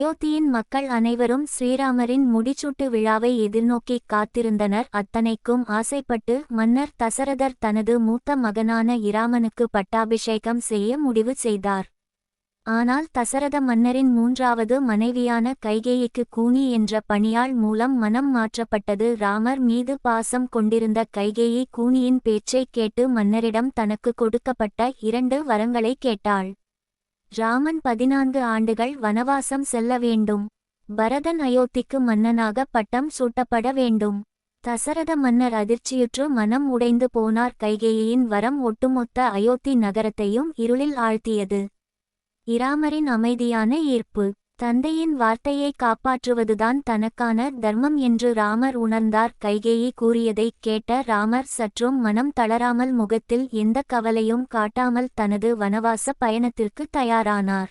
அயோத்தியின் மக்கள் அனைவரும் ஸ்ரீராமரின் முடிச்சூட்டு விழாவை எதிர்நோக்கி காத்திருந்தனர். அத்தனைக்கும் ஆசைப்பட்டு மன்னர் தசரதர் தனது மூத்த மகனான இராமனுக்கு பட்டாபிஷேகம் செய்ய முடிவு செய்தார். ஆனால் தசரத மன்னரின் மூன்றாவது மனைவியான கைகேயிக்கு கூனி என்ற பணியாள் மூலம் மனம் மாற்றப்பட்டது. ராமர் மீது பாசம் கொண்டிருந்த கைகேயி கூனியின் பேச்சைக் கேட்டு மன்னரிடம் தனக்கு கொடுக்கப்பட்ட இரண்டு வரங்களை கேட்டாள். ராமன் பதினான்கு ஆண்டுகள் வனவாசம் செல்ல வேண்டும். பரதன் அயோத்திக்கு மன்னனாக பட்டம் சூட்டப்பட வேண்டும். தசரத மன்னர் அதிர்ச்சியுற்று மனம் உடைந்து போனார். கைகேயின் வரம் ஒட்டுமொத்த அயோத்தி நகரத்தையும் இருளில் ஆழ்த்தியது. இராமரின் அமைதியான ஈர்ப்பு. தந்தையின் வார்த்தையை காப்பாற்றுவதுதான் தனக்கான தர்மம் என்று ராமர் உணர்ந்தார். கைகேயி கூறியதைக் கேட்ட ராமர் சற்றும் மனம் தளராமல் முகத்தில் எந்த கவலையும் காட்டாமல் தனது வனவாச பயணத்திற்கு தயாரானார்.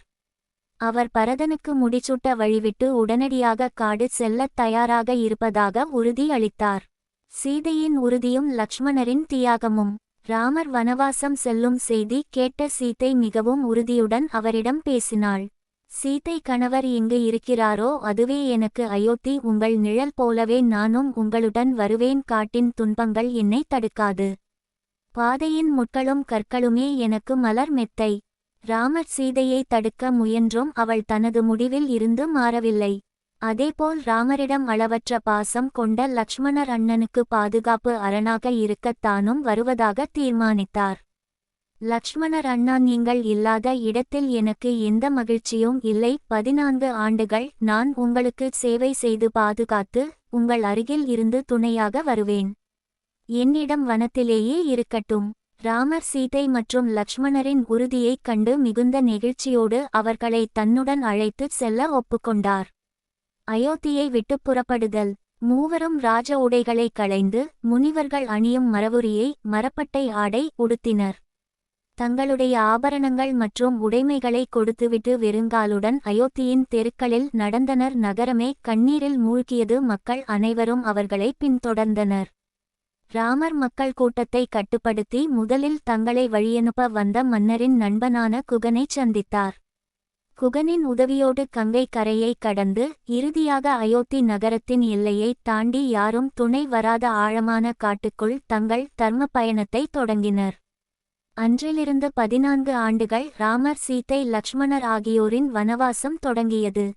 அவர் பரதனுக்கு முடிசூட்ட வழிவிட்டு உடனடியாக காடு செல்லத் தயாராக இருப்பதாக உறுதி அளித்தார். சீதையின் உறுதியும் லக்ஷ்மணரின் தியாகமும். ராமர் வனவாசம் செல்லும் செய்தி கேட்ட சீதை மிகவும் உறுதியுடன் அவரிடம் பேசினாள். சீத்தை கணவர் எங்கு இருக்கிறாரோ அதுவே எனக்கு அயோத்தி உங்கள் நிழல் போலவே நானும் உங்களுடன் வருவேன் காட்டின் துன்பங்கள் என்னை தடுக்காது. பாதையின் முட்களும் கற்களுமே எனக்கு மலர் மெத்தை. ராமர் சீதையை தடுக்க முயன்றும் அவள் தனது முடிவில் இருந்து மாறவில்லை. அதேபோல் ராமரிடம் அளவற்ற பாசம் கொண்ட லக்ஷ்மணர் அண்ணனுக்கு பாதுகாப்பு அரணாக இருக்கத் தானும் வருவதாக தீர்மானித்தார். லக்ஷ்மணர் அண்ணா நீங்கள் இல்லாத இடத்தில் எனக்கு எந்த மகிழ்ச்சியும் இல்லை. பதினான்கு ஆண்டுகள் நான் உங்களுக்கு சேவை செய்து பாதுகாத்து உங்கள் அருகில் இருந்து துணையாக வருவேன். என்னிடம் வனத்திலேயே இருக்கட்டும். ராமர் சீதை மற்றும் லக்ஷ்மணரின் உறுதியைக் கண்டு மிகுந்த நெகிழ்ச்சியோடு அவர்களை தன்னுடன் அழைத்து செல்ல ஒப்புக்கொண்டார். அயோத்தியை விட்டு புறப்படுதல். மூவரும் ராஜ உடைகளை களைந்து முனிவர்கள் அணியும் மரவுரியை மரப்பட்டை ஆடை உடுத்தினர். தங்களுடைய ஆபரணங்கள் மற்றும் உடைமைகளை கொடுத்துவிட்டு வெறுங்காலுடன் அயோத்தியின் தெருக்களில் நடந்தனர். நகரமே கண்ணீரில் மூழ்கியது. மக்கள் அனைவரும் அவர்களை பின்தொடர்ந்தனர். ராமர் மக்கள் கூட்டத்தை கட்டுப்படுத்தி முதலில் தங்களை வழியனுப்ப வந்த மன்னரின் நண்பனான குகனை சந்தித்தார். குகனின் உதவியோடு கங்கை கரையை கடந்து இறுதியாக அயோத்தி நகரத்தின் எல்லையை தாண்டி யாரும் துணை வராத ஆழமான காட்டுக்குள் தங்கள் தர்ம பயணத்தை தொடங்கினர். அன்றிலிருந்து பதினான்கு ஆண்டுகள் ராமர் சீதை லக்ஷ்மணர் ஆகியோரின் வனவாசம் தொடங்கியது.